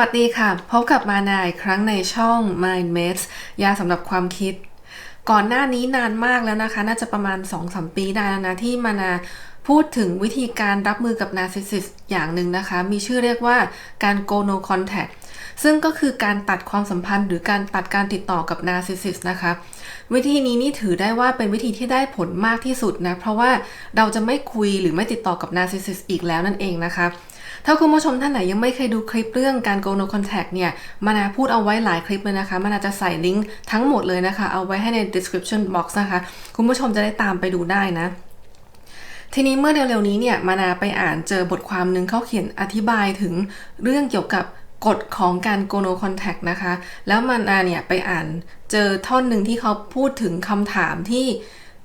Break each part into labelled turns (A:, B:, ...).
A: สวัสดีค่ะ พบกับมานาอีกครั้งในช่อง Mind Mates ยาสำหรับความคิด ก่อนหน้านี้นานมากแล้วนะคะ น่าจะประมาณ 2-3 ปีได้แล้วนะ ที่มานาพูดถึงวิธีการรับมือกับนาร์ซิสซิสอย่างหนึ่งนะคะ มีชื่อเรียกว่าการ go no contact ซึ่งก็คือการตัดความสัมพันธ์ หรือการตัดการติดต่อกับนาร์ซิสซิสนะคะ วิธีนี้นี่ถือได้ว่าเป็นวิธีที่ได้ผลมากที่สุดนะ เพราะว่าเราจะไม่คุยหรือไม่ติดต่อกับนาร์ซิสซิสอีกแล้วนั่นเองนะคะ ถ้าคุณผู้ชมท่านไหนยังไม่เคยดูคลิปเรื่องการ go no contact เนี่ยมานาพูดเอาไว้หลายคลิปเลยนะคะมานาจะใส่ลิงก์ทั้งหมดเลยนะคะ เอาไว้ให้ใน description box นะคะ คุณผู้ชมจะได้ตามไปดูได้นะทีนี้เมื่อเร็วๆนี้เนี่ยมานาไปอ่านเจอบทความหนึ่งเขาเขียนอธิบายถึงเรื่องเกี่ยวกับกฎของการ go no contact นะคะ แล้วมานาเนี่ยไปอ่านเจอท่อนหนึ่งที่เขาพูดถึงคำถามที่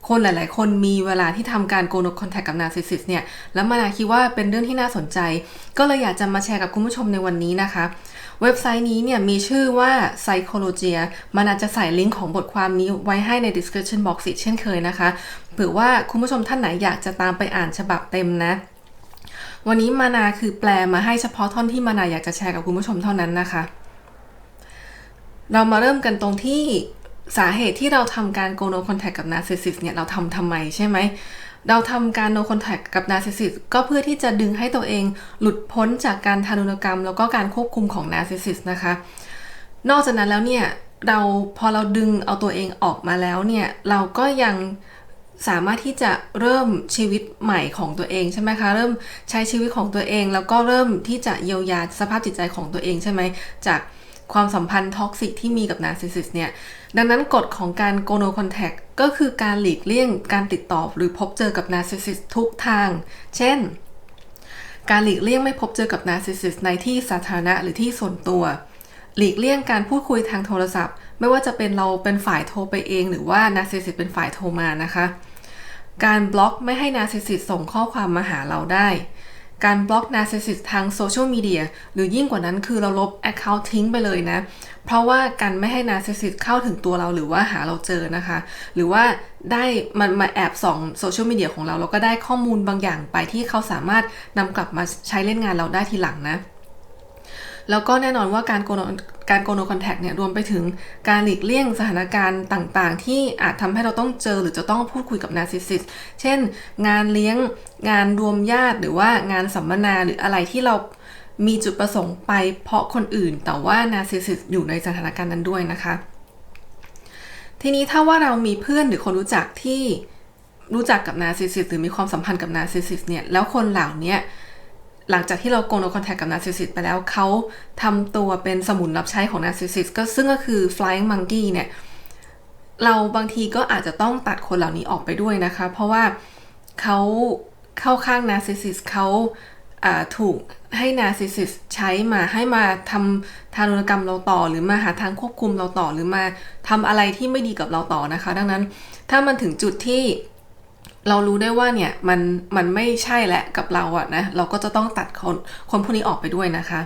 A: คนหลาย ๆ คนมีเวลาที่ทำการ go no contact กับ narcissist เนี่ย แล้วมานาคิดว่าเป็นเรื่องที่น่าสนใจ ก็เลยอยากจะมาแชร์กับคุณผู้ชมในวันนี้นะคะ เว็บไซต์นี้เนี่ยมีชื่อว่า Psychologia มันอาจจะใส่ลิงก์ของบทความนี้ไว้ให้ใน description box อีกเช่นเคยนะคะเผื่อว่าคุณผู้ชมท่านไหนอยากจะตามไปอ่านฉบับเต็มนะวันนี้มานาคือแปลมาให้เฉพาะท่อนที่มานาอยากจะแชร์กับคุณผู้ชมเท่านั้นนะคะ เรามาเริ่มกันตรงที่ สาเหตุที่เราทำการ go no contact กับ narcissist เนี่ยเราทำทำไมใช่ไหม เราทำการ no contact กับ narcissist ก็เพื่อที่จะดึงให้ตัวเองหลุดพ้นจากการทารุณกรรม แล้วก็การควบคุมของ narcissist นะคะ นอกจากนั้นแล้วเนี่ยเราพอเราดึงเอาตัวเองออกมาแล้วเนี่ยเราก็ยังสามารถที่จะเริ่มชีวิตใหม่ของตัวเองใช่ไหมคะ เริ่มใช้ชีวิตของตัวเอง แล้วก็เริ่มที่จะเยียวยาสภาพจิตใจของตัวเองใช่ไหมจาก ความสัมพันธ์ท็อกซิกที่มีกับนาร์ซิสซิสเนี่ย ดังนั้นกฎของการโกโนคอนแทคก็คือการหลีกเลี่ยงการติดต่อหรือพบเจอกับนาร์ซิสซิสทุกทาง เช่น การหลีกเลี่ยงไม่พบเจอกับนาร์ซิสซิสในที่สาธารณะหรือที่ส่วนตัว หลีกเลี่ยงการพูดคุยทางโทรศัพท์ ไม่ว่าจะเป็นเราเป็นฝ่ายโทรไปเอง หรือว่านาร์ซิสซิสเป็นฝ่ายโทรมานะคะ การบล็อกไม่ให้นาร์ซิสซิสส่งข้อความมาหาเราได้ การบล็อกนาร์ซิสซิสทางโซเชียลมีเดียหรือยิ่งกว่านั้นคือเราลบ Account ทิ้งไปเลยนะ เพราะว่าการไม่ให้นาร์ซิสซิสเข้าถึงตัวเราหรือว่าหาเราเจอนะคะ หรือว่าได้มันมาแอบส่องโซเชียลมีเดียของเราแล้วก็ได้ข้อมูลบางอย่างไปที่เขาสามารถนำกลับมาใช้เล่นงานเราได้ทีหลังนะ แล้วก็แน่นอนว่าการโกนการโกโนคอนแทคเนี่ยรวมไปถึงการหลีกเลี่ยงสถานการณ์ต่างๆ ที่อาจทำให้เราต้องเจอหรือจะต้องพูดคุยกับนาร์ซิสซิสเช่น งานเลี้ยงงานรวมญาติหรือว่างานสัมมนาหรืออะไรที่เรามีจุดประสงค์ไปเพราะคนอื่น แต่ว่านาร์ซิสซิสอยู่ในสถานการณ์นั้นด้วยนะคะ ทีนี้ถ้าว่าเรามีเพื่อนหรือคนรู้จักที่รู้จักกับนาร์ซิสซิสหรือมีความสัมพันธ์กับนาร์ซิสซิสเนี่ยแล้วคนเหล่านี้ หลังจากที่เราโกนคอนแทคกับนาร์ซิสซิสไปแล้วเขาทำตัวเป็นสมุนรับใช้ของนาร์ซิสซิสก็ซึ่งก็คือ flying monkey เนี่ย เราบางทีก็อาจจะต้องตัดคนเหล่านี้ออกไปด้วยนะคะ เพราะว่าเขาเข้าข้างนาร์ซิสซิสเขาถูกให้นาร์ซิสซิสใช้มาให้มาทำทารุณกรรมเราต่อ หรือมาหาทางควบคุมเราต่อหรือมาทำอะไรที่ไม่ดีกับเราต่อนะคะ ดังนั้นถ้ามันถึงจุดที่ เรารู้ได้ว่าเนี่ยมันมันไม่ใช่แหละกับเราอะนะเราก็จะต้องตัดคนคนพวกนี้ออกไปด้วยนะคะ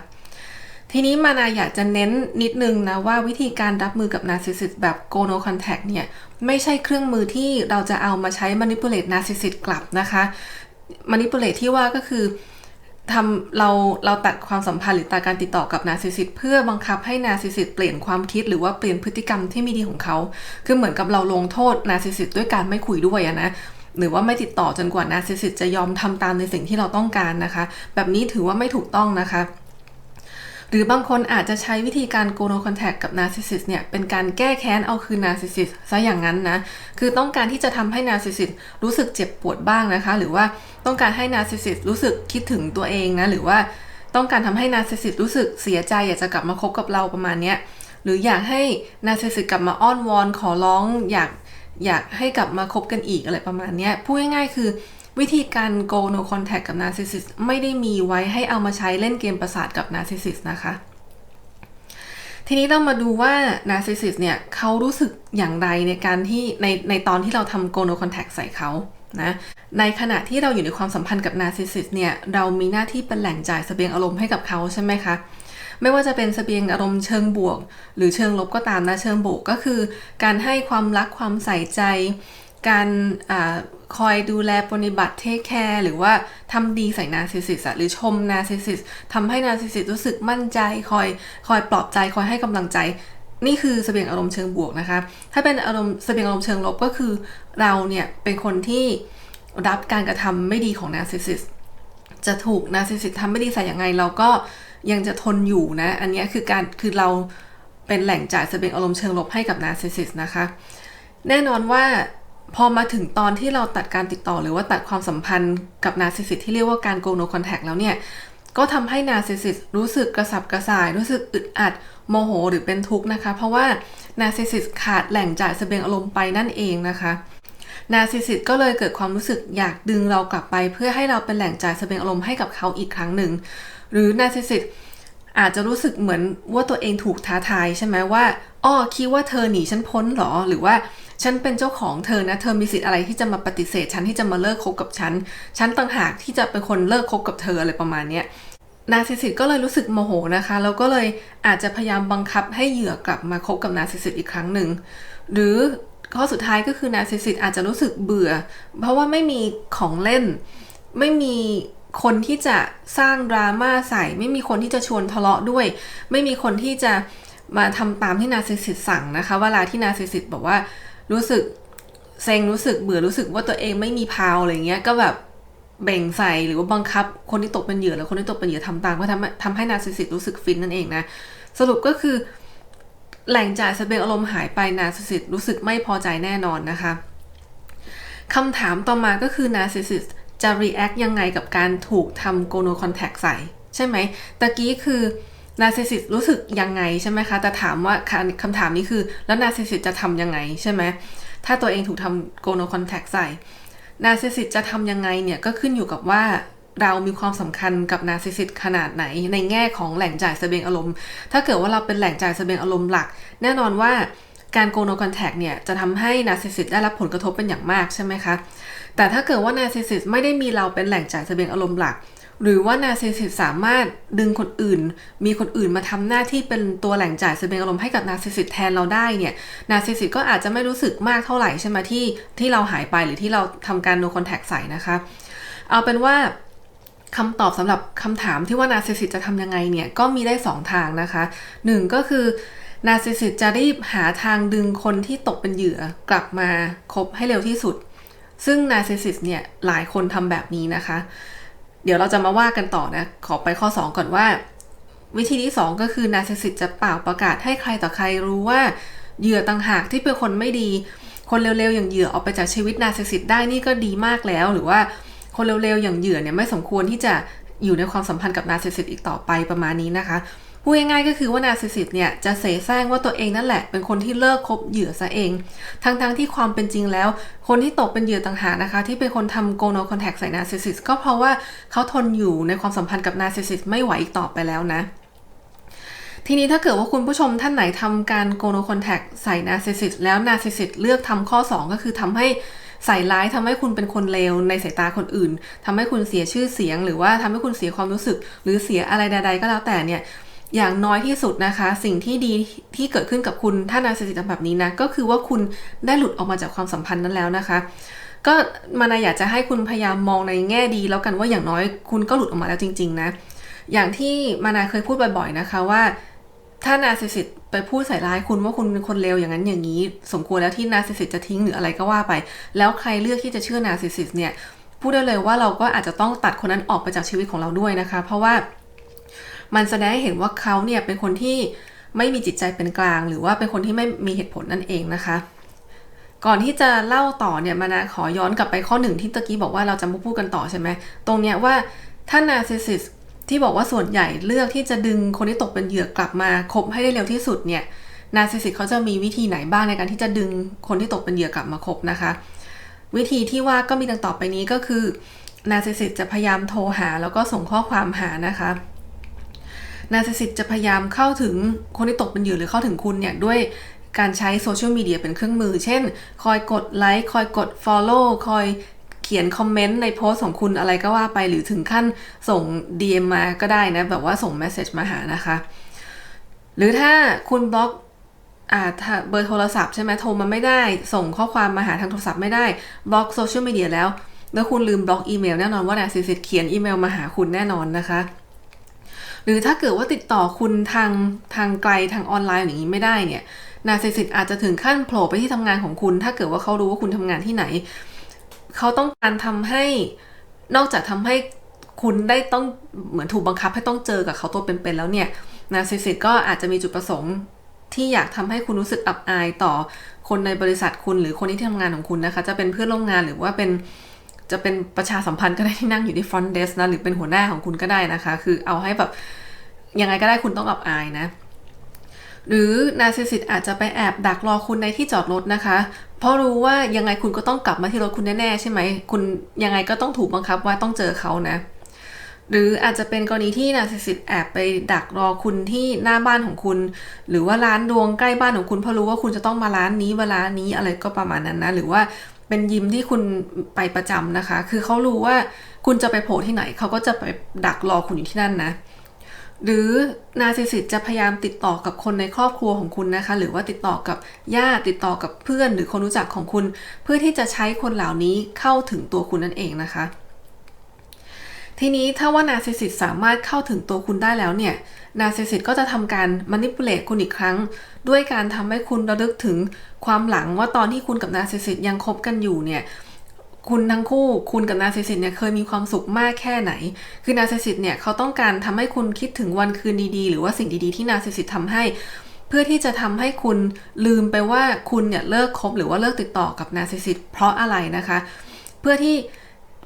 A: ทีนี้มานาอยากจะเน้นนิดนึงนะว่าวิธีการรับมือกับนาร์ซิสซิสแบบโกโนคอนแทคเนี่ยไม่ใช่เครื่องมือที่เราจะเอามาใช้ manipulate นาร์ซิสซิสกลับนะคะ manipulate ที่ว่าก็คือทำเราเราตัดความสัมพันธ์หรือตัดการติดต่อกับนาร์ซิสซิสเพื่อบังคับให้นาร์ซิสซิสเปลี่ยนความคิดหรือว่าเปลี่ยนพฤติกรรมที่ไม่ดีของเขา คือเหมือนกับเราลงโทษนาร์ซิสซิสด้วยการไม่คุยด้วยนะ หรือว่าไม่ติดต่อจนกว่านาร์ซิสซิสจะยอมทำตามในสิ่งที่เราต้องการนะคะ แบบนี้ถือว่าไม่ถูกต้องนะคะหรือบางคนอาจจะใช้วิธีการโกโนคอนแทคกับนาร์ซิสซิสเนี่ยเป็นการแก้แค้นเอาคืนนาร์ซิสซิสซะอย่างนั้นนะคือต้องการที่จะทำให้นาร์ซิสซิสรู้สึกเจ็บปวดบ้างนะคะ หรือว่าต้องการให้นาร์ซิสซิสรู้สึกคิดถึงตัวเองนะหรือว่าต้องการทำให้นาร์ซิสซิสรู้สึกเสียใจอยากจะกลับมาคบกับเราประมาณนี้หรืออยากให้นาร์ซิสซิสกลับมาอ้อนวอนขอร้องอยาก อยากให้กลับมาคบกันอีกอะไรประมาณนี้พูดง่ายๆ คือวิธีการ go no contact กับ narcissist ไม่ได้มีไว้ให้เอามาใช้เล่นเกมประสาทกับ narcissist นะคะ ทีนี้เรามาดูว่า narcissist เนี่ยเขารู้สึกอย่างไรในการที่ในในตอนที่เราทำ go no contact ใส่เขานะในขณะที่เราอยู่ในความสัมพันธ์กับ narcissist เนี่ย เรามีหน้าที่เป็นแหล่งจ่ายสเสบียงอารมณ์ให้กับเขาใช่ไหมคะ ไม่ว่าจะเป็นสเสบียงอารมณ์เชิงบวก หรือเชิงลบก็ตามนะเชิงบวกก็คือ การให้ความรักความใส่ใจ การคอยดูแลปฏิบัติเทคแคร์หรือว่าทำดีใส่นาซิสซิสหรือชมนาซิสซิสทำให้นาซิสซิสรู้สึกมั่นใจ คอยคอยปลอบใจคอยให้กำลังใจนี่คือสเสบียงอารมณ์เชิงบวกนะคะ ถ้าเป็นอารมณ์สเสบียงอารมณ์เชิงลบก็คือเราเนี่ยเป็นคนที่รับการกระทำไม่ดีของนาร์ซิสซิสจะถูกนาร์ซิสซิสทำไม่ดีใส่อยังไงเราก็ ยังจะทนอยู่นะ อันนี้คือการคือเราเป็นแหล่งจ่ายเสบียงอารมณ์เชิงลบให้กับนาร์ซิสซิสนะคะ แน่นอนว่าพอมาถึงตอนที่เราตัดการติดต่อหรือว่าตัดความสัมพันธ์กับนาร์ซิสซิสที่เรียกว่าการโกโนคอนแทคแล้วเนี่ย ก็ทำให้นาร์ซิสซิสรู้สึกกระสับกระส่าย รู้สึกอึดอัดโมโหหรือเป็นทุกข์นะคะ เพราะว่านาร์ซิสซิสขาดแหล่งจ่ายเสบียงอารมณ์ไปนั่นเองนะคะนาซิสซิสก็เลยเกิดความรู้สึกอยากดึงเรากลับไป เพื่อให้เราเป็นแหล่งจ่ายเสบียงอารมณ์ให้กับเขาอีกครั้งหนึ่ง หรือนาซิสซิสอาจจะรู้สึกเหมือนว่าตัวเองถูกท้าทายใช่ไหมว่าอ้อคิดว่าเธอหนีฉันพ้นหรอ หรือว่าฉันเป็นเจ้าของเธอนะ เธอมีสิทธิ์อะไรที่จะมาปฏิเสธ ฉันที่จะมาเลิกคบกับฉัน ฉันต่างหากที่จะเป็นคนเลิกคบกับเธออะไรประมาณเนี้ยนาซิสซิสก็เลยรู้สึกโมโหนะคะ แล้วก็เลยอาจจะพยายามบังคับให้เหยื่อกลับมาคบกับนาซิสซิสอีกครั้งหนึ่ง หรือข้อสุดท้ายก็คือนาซิสซิสอาจจะรู้สึกเบื่อ เพราะว่าไม่มีของเล่น ไม่มี คนที่จะสร้างดราม่าใส่ ไม่มีคนที่จะชวนทะเลาะด้วย ไม่มีคนที่จะมาทำตามที่นาซิสซิสสั่งนะคะ เวลาที่นาซิสซิสบอกว่ารู้สึกเซ็งรู้สึกเบื่อรู้สึกว่าตัวเองไม่มีพาวอะไรเงี้ยก็แบบเบ่งใส่หรือว่าบังคับ คนที่ตกเป็นเหยื่อแล้วคนที่ตกเป็นเหยื่อทำตามก็ทำทำให้นาซิสซิสรู้สึกฟินนั่นเองนะสรุปก็คือ แหล่งจ่ายสเสบียงอารมณ์หายไปนาซิสซิสรู้สึกไม่พอใจแน่นอนนะคะคำถามต่อมาก็คือนาซิสซิส จะ react ยังไงกับการถูกทำโกโนคอนแทคใส่ ใช่ไหมตะกี้คือนาร์ซิสซิสรู้สึกยังไงใช่ไหมคะ แต่ถามว่าคำถามนี้คือ แล้วนาร์ซิสซิสจะทำยังไงใช่ไหมถ้าตัวเองถูกทำโกโนคอนแทคใส่ นาร์ซิสซิสจะทำยังไงเนี่ยก็ขึ้นอยู่กับว่าเรามีความสำคัญกับนาร์ซิสซิสขนาดไหน ในแง่ของแหล่งจ่ายเสบียงอารมณ์ ถ้าเกิดว่าเราเป็นแหล่งจ่ายเสบียงอารมณ์หลัก แน่นอนว่า การโกโนคอนแทคเนี่ยจะทำให้นาซิสิสได้รับผลกระทบเป็นอย่างมากใช่ไหมคะ แต่ถ้าเกิดว่านาซิสิสไม่ได้มีเราเป็นแหล่งจ่ายเสบียงอารมณ์หลัก หรือว่านาซิสิสสามารถดึงคนอื่น มีคนอื่นมาทำหน้าที่เป็นตัวแหล่งจ่ายเสบียงอารมณ์ให้กับนาซิสิสแทนเราได้เนี่ย นาซิสิสก็อาจจะไม่รู้สึกมากเท่าไหร่ใช่ไหมที่ที่เราหายไปหรือที่เราทำการโนคอนแทคใส่นะคะ เอาเป็นว่าคำตอบสำหรับคำถามที่ว่านาซิสซิสจะทำยังไงเนี่ย ก็มีได้ 2 ทางนะคะหนึ่งก็คือ นาซิสซิสจะรีบหาทางดึงคนที่ตกเป็นเหยื่อกลับมาคบให้เร็วที่สุด ซึ่งนาซิสซิสเนี่ยหลายคนทำแบบนี้นะคะ เดี๋ยวเราจะมาว่ากันต่อนะ ขอไปข้อ 2 ก่อนว่า วิธีที่ 2 ก็คือนาซิสซิสจะเป่าประกาศให้ใครต่อใครรู้ว่าเหยื่อต่างหากที่เป็นคนไม่ดี คนเร็วๆอย่างเหยื่อออกไปจากชีวิตนาซิสซิสได้นี่ก็ดีมากแล้ว หรือว่าคนเร็วๆอย่างเหยื่อเนี่ยไม่สมควรที่จะอยู่ในความสัมพันธ์กับนาซิสซิสอีกต่อไปประมาณนี้นะคะ พูดง่ายๆก็คือว่านาซิสซิสเนี่ยจะเสแสร้งว่าตัวเองนั่นแหละเป็นคนที่เลิกคบเหยื่อซะเอง ทั้งๆที่ความเป็นจริงแล้ว คนที่ตกเป็นเหยื่อต่างหากนะคะ ที่เป็นคนทำโกโนคอนแทคใส่นาซิสซิสก็เพราะว่าเขาทนอยู่ในความสัมพันธ์กับนาซิสซิสไม่ไหวอีกต่อไปแล้วนะทีนี้ถ้าเกิดว่าคุณผู้ชมท่านไหนทำการโกโนคอนแทคใส่นาซิสซิสแล้วนาซิสซิสเลือกทำข้อ 2 ก็คือทำให้ใส่ร้ายทำให้คุณเป็นคนเลวในสายตาคนอื่นทำให้คุณเสียชื่อเสียง หรือว่าทำให้คุณเสียความรู้สึก หรือเสียอะไรใด ๆ ก็แล้วแต่เนี่ย อย่างน้อยที่สุดนะคะ สิ่งที่ดีที่เกิดขึ้นกับคุณถ้านาร์ซิสซิสทำแบบนี้นะก็คือว่าคุณได้หลุดออกมาจากความสัมพันธ์นั้นแล้วนะคะ ก็มานาอยากจะให้คุณพยายามมองในแง่ดี แล้วกันว่าอย่างน้อยคุณก็หลุดออกมาแล้วจริง ๆ นะ อย่างที่มานาเคยพูดบ่อยๆนะคะว่า ถ้านาร์ซิสซิสไปพูดใส่ร้ายคุณว่าคุณเป็นคนเลวอย่างนั้นอย่างนี้ สมควรแล้วที่นาร์ซิสซิสจะทิ้งหรืออะไรก็ว่าไป แล้วใครเลือกที่จะเชื่อนาร์ซิสซิสเนี่ยพูดได้เลยว่าเราก็อาจจะต้องตัดคนนั้นออกไปจากชีวิตของเราด้วยนะคะ เพราะว่า มันแสดงให้เห็นว่าเขาเนี่ยเป็นคนที่ไม่มีจิตใจเป็นกลาง หรือว่าเป็นคนที่ไม่มีเหตุผลนั่นเองนะคะ ก่อนที่จะเล่าต่อเนี่ยมานาขอย้อนกลับไปข้อหนึ่งที่ตะกี้บอกว่าเราจะมาพูดกันต่อใช่ไหมตรงเนี้ยว่าถ้านาร์ซิสซิสที่บอกว่าส่วนใหญ่เลือกที่จะดึงคนที่ตกเป็นเหยื่อกลับมาคบให้ได้เร็วที่สุดเนี่ยนาร์ซิสซิสเขาจะมีวิธีไหนบ้างในการที่จะดึงคนที่ตกเป็นเหยื่อกลับมาคบนะคะ วิธีที่ว่าก็มีดังต่อไปนี้ก็คือนาร์ซิสซิสจะพยายามโทรหาแล้วก็ส่งข้อความหานะคะ นาซิสซิสจะพยายามเข้าถึงคนที่ตกเป็นเหยื่อหรือเข้าถึงคุณเนี่ยด้วยการใช้โซเชียลมีเดียเป็นเครื่องมือ เช่น คอยกดไลค์ คอยกด Follow คอยเขียนคอมเมนต์ในโพสของคุณอะไรก็ว่าไปหรือถึงขั้นส่ง DM มาก็ได้นะ แบบว่าส่งเมสเซจมาหานะคะ หรือถ้าคุณบล็อกอาถ้าเบอร์โทรศัพท์ใช่ไหมโทรมาไม่ได้ ส่งข้อความมาหาทางโทรศัพท์ไม่ได้ บล็อกโซเชียลมีเดียแล้ว แล้วคุณลืมบล็อกอีเมลแน่นอนว่านาซิสซิสเขียนอีเมลมาหาคุณแน่นอนนะคะ หรือถ้าเกิดว่าติดต่อคุณทางทางไกลทางออนไลน์อย่างนี้ไม่ได้เนี่ยนาร์ซิสซิสอาจจะถึงขั้นโผล่ไปที่ทำงานของคุณ ถ้าเกิดว่าเขารู้ว่าคุณทำงานที่ไหน เขาต้องการทำให้นอกจากทำให้คุณได้ต้องเหมือนถูกบังคับให้ต้องเจอกับเขาตัวเป็นๆแล้วเนี่ยนาร์ซิสซิสก็อาจจะมีจุดประสงค์ที่อยากทำให้คุณรู้สึกอับอายต่อคนในบริษัทคุณหรือคนที่ทำงานของคุณนะคะ จะเป็นเพื่อนร่วมงานหรือว่าเป็น จะเป็นประชาสัมพันธ์ก็ได้ที่นั่งอยู่ที่ฟรอนต์เดสนะ หรือเป็นหัวหน้าของคุณก็ได้นะคะ คือเอาให้แบบยังไงก็ได้คุณต้องอับอายนะ หรือนาซิสซิสอาจจะไปแอบดักรอคุณในที่จอดรถนะคะ เพราะรู้ว่ายังไงคุณก็ต้องกลับมาที่รถคุณแน่ๆใช่ไหม คุณยังไงก็ต้องถูกบังคับว่าต้องเจอเขานะหรืออาจจะเป็นกรณีที่นาซิสซิสแอบไปดักรอคุณที่หน้าบ้านของคุณ หรือว่าร้านดวงใกล้บ้านของคุณเพราะรู้ว่าคุณจะต้องมาร้านนี้เวลานี้อะไรก็ประมาณนั้นนะ หรือว่า เป็นยิมที่คุณไปประจำนะคะ คือเขารู้ว่าคุณจะไปโผล่ที่ไหน เขาก็จะไปดักรอคุณอยู่ที่นั่นนะ หรือนาซิสิตจะพยายามติดต่อกับคนในครอบครัวของคุณนะคะ หรือว่าติดต่อกับญาติติดต่อกับเพื่อน หรือคนรู้จักของคุณ เพื่อที่จะใช้คนเหล่านี้เข้าถึงตัวคุณนั่นเองนะคะ ทีนี้ถ้าว่านาซิสซิสสามารถเข้าถึงตัวคุณได้แล้วเนี่ย นาซิสซิสก็จะทำการมานิปูเลตคุณอีกครั้ง ด้วยการทำให้คุณระลึกถึงความหลังว่าตอนที่คุณกับนาซิสซิสยังคบกันอยู่เนี่ยคุณทั้งคู่คุณกับนาซิสซิสเนี่ยเคยมีความสุขมากแค่ไหน คือนาซิสซิสเนี่ยเขาต้องการทำให้คุณคิดถึงวันคืนดีๆ หรือว่าสิ่งดีๆที่นาซิสซิสทำให้ เพื่อที่จะทำให้คุณลืมไปว่าคุณเนี่ยเลิกคบหรือว่าเลิกติดต่อกับนาซิสซิสเพราะอะไรนะคะ เพื่อที่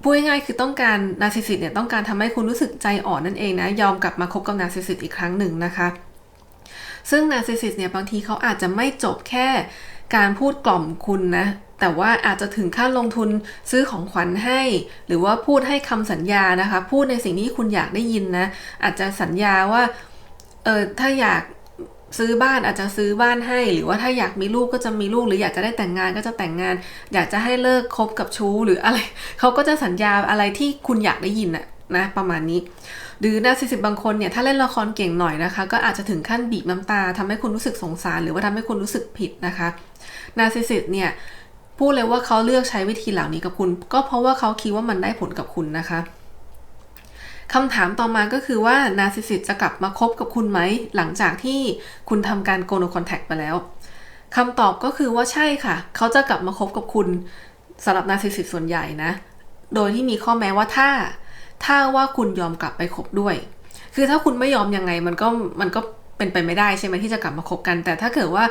A: พูดง่ายๆคือต้องการนาร์ซิสซิสเนี่ยต้องการทำให้คุณรู้สึกใจอ่อนนั่นเองนะยอมกลับมาคบกับนาร์ซิสซิสอีกครั้งหนึ่งนะคะ ซึ่งนาร์ซิสซิสเนี่ยบางทีเขาอาจจะไม่จบแค่การพูดกล่อมคุณนะแต่ว่าอาจจะถึงขั้นลงทุนซื้อของขวัญให้ หรือว่าพูดให้คำสัญญานะคะ พูดในสิ่งที่คุณอยากได้ยินนะอาจจะสัญญาว่าเออถ้าอยาก ซื้อบ้านอาจจะซื้อบ้านให้ หรือว่าถ้าอยากมีลูกก็จะมีลูก หรืออยากจะได้แต่งงานก็จะแต่งงาน อยากจะให้เลิกคบกับชู้หรืออะไรเขาก็จะสัญญาอะไรที่คุณอยากได้ยินอะนะประมาณนี้ หรือนาซิสิบางคนเนี่ยถ้าเล่นละครเก่งหน่อยนะคะ ก็อาจจะถึงขั้นบีบน้ำตาทำให้คุณรู้สึกสงสาร หรือว่าทำให้คุณรู้สึกผิดนะคะนาซิสิสเนี่ยพูดเลยว่าเขาเลือกใช้วิธีเหล่านี้กับคุณ ก็เพราะว่าเขาคิดว่ามันได้ผลกับคุณนะคะ คำถามต่อมาก็คือว่านาซิสซิตจะกลับมาคบกับคุณไหม หลังจากที่คุณทำการโกโนคอนแทคไปแล้วคำตอบก็คือว่าใช่ค่ะ เขาจะกลับมาคบกับคุณสำหรับนาซิสซิตส่วนใหญ่นะ โดยที่มีข้อแม้ว่าถ้า ถ้าว่าคุณยอมกลับไปคบด้วย คือถ้าคุณไม่ยอมยังไงมันก็มันก็ เป็นไปไม่ได้ใช่ไหมที่จะกลับมาคบกัน แต่ถ้าเกิดว่า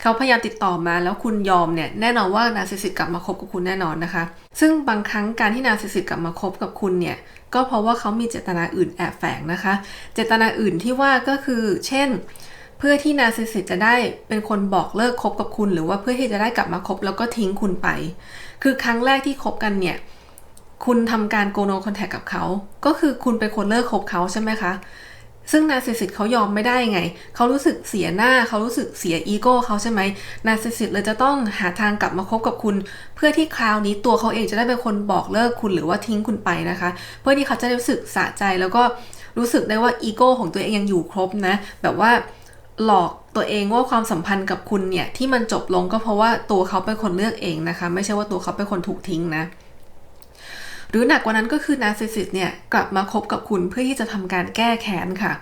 A: เขาพยายามติดต่อมาแล้วคุณยอมเนี่ยแน่นอนว่านาซิสซิสกลับมาคบกับคุณแน่นอนนะคะ ซึ่งบางครั้งการที่นาซิสซิสกลับมาคบกับคุณเนี่ยก็เพราะว่าเขามีเจตนาอื่นแอบแฝงนะคะ เจตนาอื่นที่ว่าก็คือ เช่น เพื่อที่นาซิสซิสจะได้เป็นคนบอกเลิกคบกับคุณ หรือว่าเพื่อที่จะได้กลับมาคบแล้วก็ทิ้งคุณไป คือครั้งแรกที่คบกันเนี่ยคุณทำการโกโนคอนแทคกับเขา ก็คือคุณเป็นคนเลิกคบเขาใช่ไหมคะ ซึ่งนาซิสซิสเขายอมไม่ได้ไง เขารู้สึกเสียหน้า เขารู้สึกเสียอีโก้เขาใช่ไหมนาซิสซิสเลยจะต้องหาทางกลับมาคบกับคุณ เพื่อที่คราวนี้ตัวเขาเองจะได้เป็นคนบอกเลิกคุณหรือว่าทิ้งคุณไปนะคะ เพื่อที่เขาจะรู้สึกสะใจแล้วก็รู้สึกได้ว่าอีโก้ของตัวเองยังอยู่ครบนะ แบบว่าหลอกตัวเองว่าความสัมพันธ์กับคุณเนี่ยที่มันจบลงก็เพราะว่าตัวเขาเป็นคนเลือกเองนะคะ ไม่ใช่ว่าตัวเขาเป็นคนถูกทิ้งนะ หรือหนักกว่านั้นก็คือนาร์ซิสซิสเนี่ยกลับมาคบกับคุณเพื่อที่จะทำการแก้แค้นค่ะ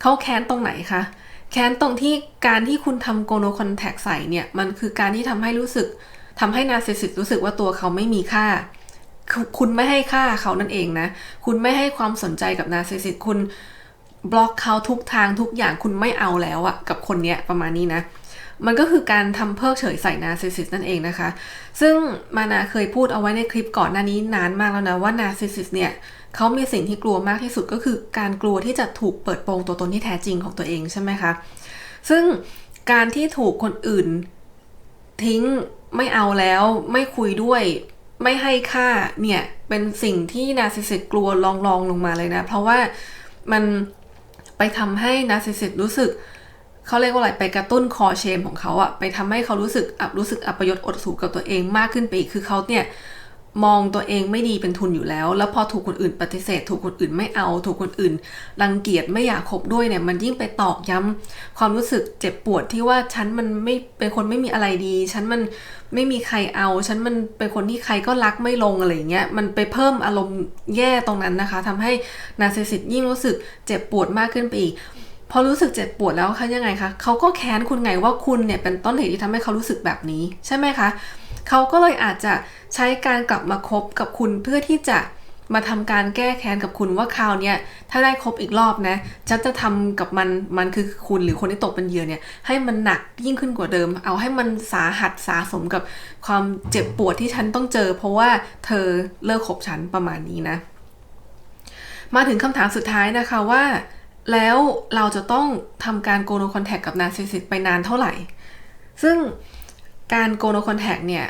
A: เขาแค้นตรงไหนคะแค้นตรงที่การที่คุณทำโกโนคอนแทคใส่เนี่ยมันคือการที่ทำให้รู้สึกทำให้นาร์ซิสซิสรู้สึกว่าตัวเขาไม่มีค่าคุณไม่ให้ค่าเขานั่นเองนะ คุณไม่ให้ความสนใจกับนาร์ซิสซิสคุณบล็อกเขาทุกทางทุกอย่างคุณไม่เอาแล้วอะกับคนเนี้ยประมาณนี้นะ มันก็คือการทำเพิกเฉยใส่นาซิสซิสนั่นเองนะคะ ซึ่งมานาเคยพูดเอาไว้ในคลิปก่อนหน้านี้นานมากแล้วนะว่านาซิสซิสเนี่ยเขามีสิ่งที่กลัวมากที่สุดก็คือการกลัวที่จะถูกเปิดโปงตัวตนที่แท้จริงของตัวเองใช่ไหมคะ ซึ่งการที่ถูกคนอื่นทิ้งไม่เอาแล้วไม่คุยด้วยไม่ให้ค่าเนี่ยเป็นสิ่งที่นาซิสซิสกลัวลองลองลงมาเลยนะ เพราะว่ามันไปทำให้นาซิสซิสรู้สึก เขาเรียกว่าอะไรไปกระตุ้นคอเชมของเขาอะไปทำให้เขารู้สึกอับรู้สึกอัปยศอดสูกับตัวเองมากขึ้นไปอีกคือเขาเนี่ยมองตัวเองไม่ดีเป็นทุนอยู่แล้ว แล้วพอถูกคนอื่นปฏิเสธ ถูกคนอื่นไม่เอา ถูกคนอื่นรังเกียจไม่อยากคบด้วยเนี่ย มันยิ่งไปตอกย้ำความรู้สึกเจ็บปวดที่ว่าฉันมันไม่เป็นคนไม่มีอะไรดี ฉันมันไม่มีใครเอา ฉันมันเป็นคนที่ใครก็รักไม่ลงอะไรเงี้ย มันไปเพิ่มอารมณ์แย่ตรงนั้นนะคะทำให้นาซิสซิสยิ่งรู้สึกเจ็บปวดมากขึ้นไปอีก พอรู้สึกเจ็บปวดแล้วคะยังไงคะเขาก็แค้นคุณไงว่าคุณเนี่ยเป็นต้นเหตุที่ทำให้เขารู้สึกแบบนี้ใช่ไหมคะเขาก็เลยอาจจะใช้การกลับมาคบกับคุณเพื่อที่จะมาทำการแก้แค้นกับคุณว่าคราวเนี้ยถ้าได้คบอีกรอบนะฉันจะทำกับมันมันคือคุณหรือคนที่ตกเป็นเหยื่อเนี่ยให้มันหนักยิ่งขึ้นกว่าเดิม เอาให้มันสาหัสสาสมกับความเจ็บปวดที่ฉันต้องเจอ เพราะว่าเธอเลิกคบฉันประมาณนี้นะ มาถึงคำถามสุดท้ายนะคะว่า แล้วเราจะต้องทำการโกโนคอนแทคกับนาร์ซิสซิสไปนานเท่าไหร่ ซึ่งการโกโนคอนแทคเนี่ย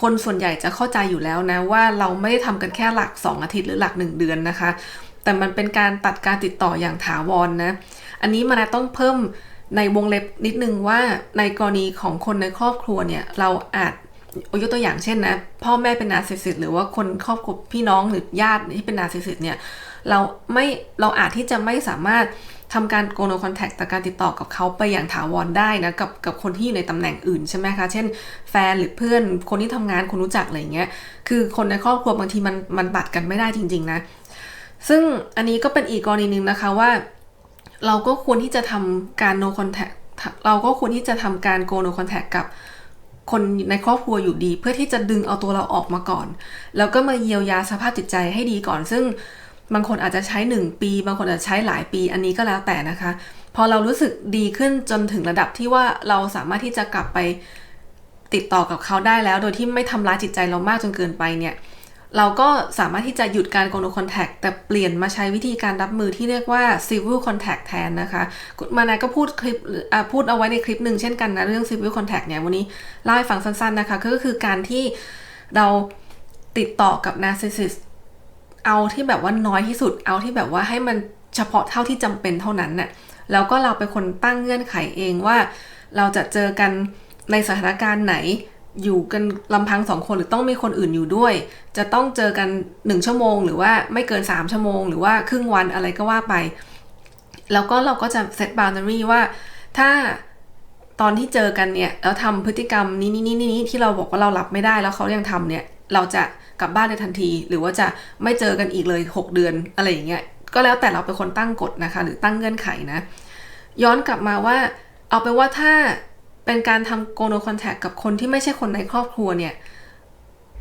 A: คนส่วนใหญ่จะเข้าใจอยู่แล้วนะว่าเราไม่ได้ทำกันแค่หลัก 2 อาทิตย์หรือหลัก 1 เดือนนะคะ แต่มันเป็นการตัดการติดต่ออย่างถาวรนนะ อันนี้มันต้องเพิ่มในวงเล็บนิดนึงว่าในกรณีของคนในครอบครัวเนี่ย เราอาจยกตัวอย่างเช่นนะ พ่อแม่เป็นนาร์ซิสซิสหรือว่าคนครอบครัวพี่น้องหรือญาติที่เป็นนาร์ซิสซิสเนี่ย เราไม่เราอาจที่จะไม่สามารถทำการโกโนคอนแทคแต่การติดต่อกับเขาไปอย่างถาวรได้นะกับกับคนที่อยู่ในตำแหน่งอื่นใช่ไหมคะเช่น แฟนหรือเพื่อนคนที่ทำงานคนรู้จักอะไรเงี้ยคือคนในครอบครัวบางทีมันมันตัดกันไม่ได้จริง ๆ นะ ซึ่งอันนี้ก็เป็นอีกกรณีหนึ่งนะคะว่า เราก็ควรที่จะทำการ no contact เราก็ควรที่จะทำการ go no contact กับคนในครอบครัวอยู่ดี เพื่อที่จะดึงเอาตัวเราออกมาก่อน แล้วก็มาเยียวยาสภาพจิตใจให้ดีก่อนซึ่ง บางคนอาจจะใช้ 1 ปี บางคนอาจจะใช้หลายปี อันนี้ก็แล้วแต่นะคะ พอเรารู้สึกดีขึ้นจนถึงระดับที่ว่าเราสามารถที่จะกลับไปติดต่อกับเขาได้แล้ว โดยที่ไม่ทำร้ายจิตใจเรามากจนเกินไปเนี่ย เราก็สามารถที่จะหยุดการโกนคอนแทคแต่เปลี่ยนมาใช้วิธีการรับมือที่เรียกว่า civil contact แทนนะคะ มานายก็พูดคลิปพูดเอาไว้ในคลิปหนึ่งเช่นกันนะเรื่อง civil contact เนี่ยวันนี้เล่าให้ฟังสั้นๆนะคะก็คือการที่เราติดต่อกับ narcissist เอาที่แบบว่าน้อยที่สุด เอาที่แบบว่าให้มันเฉพาะเท่าที่จำเป็นเท่านั้นน่ะแล้วก็เราเป็นคนตั้งเงื่อนไขเองว่า เราจะเจอกันในสถานการณ์ไหนอยู่กันลำพังสองคนหรือต้องมีคนอื่นอยู่ด้วย จะต้องเจอกันหนึ่งชั่วโมง หรือว่าไม่เกินสามชั่วโมง หรือว่าครึ่งวันอะไรก็ว่าไป แล้วก็เราก็จะเซตบาวน์ดารีว่า ถ้าตอนที่เจอกันเนี่ยแล้วทำพฤติกรรมนี้นี้นี้นี้ที่เราบอกว่าเรารับไม่ได้แล้วเขายังทำเนี่ย เราจะกลับบ้านในทันที หรือว่าจะไม่เจอกันอีกเลย 6 เดือนอะไรอย่างเงี้ยก็แล้วแต่เราเป็นคนตั้งกฎนะคะ หรือตั้งเงื่อนไขนะ ย้อนกลับมาว่า เอาเป็นว่าถ้าเป็นการทำโกโนคอนแทคกับคนที่ไม่ใช่คนในครอบครัวเนี่ย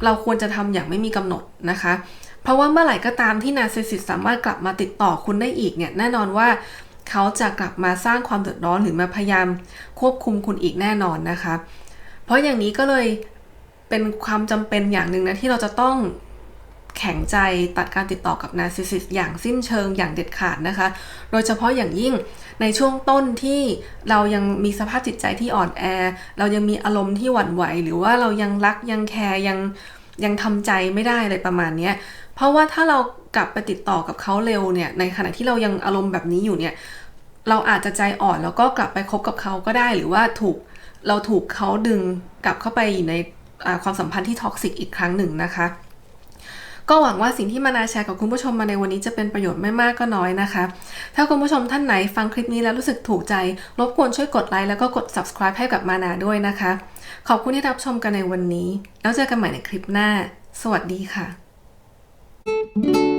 A: เราควรจะทำอย่างไม่มีกำหนดนะคะ เพราะว่าเมื่อไหร่ก็ตามที่นาซิสซิสสามารถกลับมาติดต่อคุณได้อีกเนี่ย แน่นอนว่าเขาจะกลับมาสร้างความเดือดร้อนหรือมาพยายามควบคุมคุณอีกแน่นอนนะคะ เพราะอย่างนี้ก็เลย เป็นความจำเป็นอย่างหนึ่งนะที่เราจะต้องแข็งใจตัดการติดต่อกับนาร์ซิสซิสอย่างสิ้นเชิงอย่างเด็ดขาดนะคะ โดยเฉพาะอย่างยิ่งในช่วงต้นที่เรายังมีสภาพจิตใจที่อ่อนแอ เรายังมีอารมณ์ที่หวั่นไหว หรือว่าเรายังรักยังแคร์ยังยังทำใจไม่ได้อะไรประมาณนี้เพราะว่าถ้าเรากลับไปติดต่อกับเขาเร็วเนี่ยในขณะที่เรายังอารมณ์แบบนี้อยู่เนี่ยเราอาจจะใจอ่อนแล้วก็กลับไปคบกับเขาก็ได้ หรือว่าถูกเราถูกเขาดึงกลับเข้าไปอยู่ใน ความสัมพันธ์ที่ท็อกซิกอีกครั้งหนึ่งนะคะก็หวังว่าสิ่งที่มานาแชร์กับคุณผู้ชมมาในวันนี้จะเป็นประโยชน์ไม่มากก็น้อยนะคะ ถ้าคุณผู้ชมท่านไหนฟังคลิปนี้แล้วรู้สึกถูกใจ รบกวนช่วยกดไลค์แล้วก็กด subscribe ให้กับมานาด้วยนะคะ ขอบคุณที่รับชมกันในวันนี้ แล้วเจอกันใหม่ในคลิปหน้า สวัสดีค่ะ